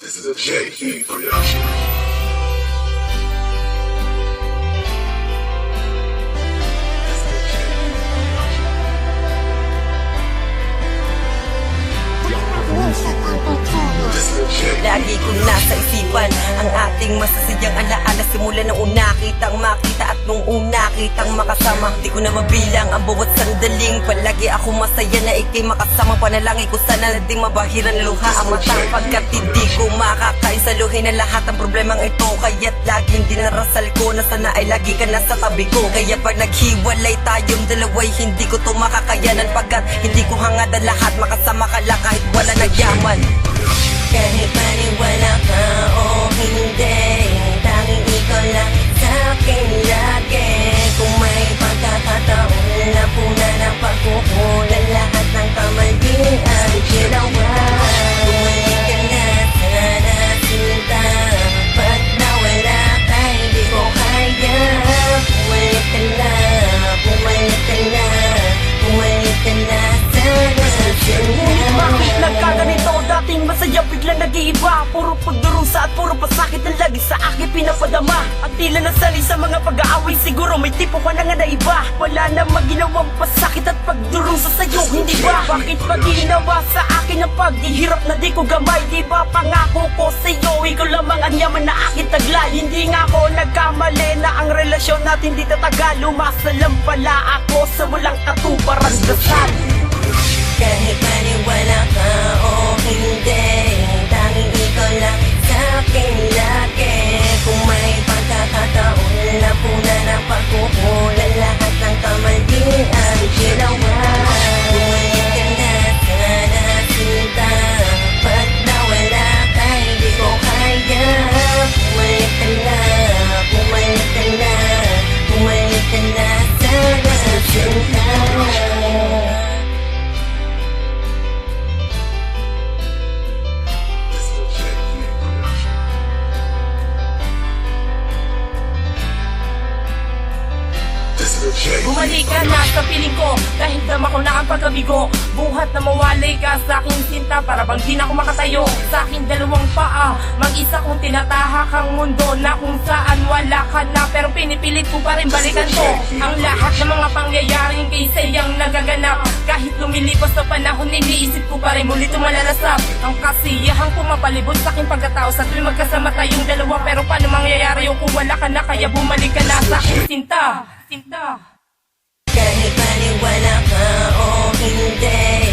This is a production. Is a JK. Lagi kong nasa isipan Ang ating masasayang alaala Simula nang una kitang makita kitang makasama. Di ko na mabilang ang bawat sandaling. Palagi ako masaya na ikay makasama. Panalangin ko sana na di mabahiran luha ang matang Pagkat hindi ko makakain Saluhin na lahat ng problemang ito. Kaya't laging dinarasal ko Na sana ay lagi ka nasa tabi ko. Kaya pag naghiwalay tayong dalaway Hindi ko to makakayanan. Pagkat hindi ko hangad ang lahat Makasama ka lang kahit wala na yaman. Kahit maniwala ka o hindi Dating masaya bigla nag-iiba. Puro pagdurusa at puro pasakit ang lagi sa akin pinapadama. At tila nasanay sa mga pag-aaway Siguro may tipo ka na nga na iba. Wala na maginawang pasakit at pagdurusa sa'yo Hindi ba? Bakit pa ginawa sa akin ang paghihirap na di ko gamay? Di ba pangako ko sa'yo Ikaw lamang ang yaman na akin taglay? Hindi nga ako nagkamali na ang relasyon natin di tatagal. Umasa lang pala ako sa walang katuparan. Dasal Kahit maniwala Bumalik ka na sa piling ko Dahil dama ko na ang pagkabigo. Buhat na mawalay ka sa aking sinta Para bang di na ako makatayo. Sa aking dalawang paa Mag-isa kong tinatahak ang mundo Na kung saan wala ka na. Pero pinipilit ko pa rin balikan to. Ang lahat ng mga pangyayaring kaysa yung nagaganap. Kahit lumilipas sa panahon Iniisip ko pa rin muli tumalalasap Ang kasiyahang pumapalibot sa aking pagkatao. Sa tuwing magkasama tayong dalawa Pero paano mangyayari? Yung kung wala ka na Kaya bumalik ka na sa aking sinta. Sinta Kahit maniwala ka o hindi Tanging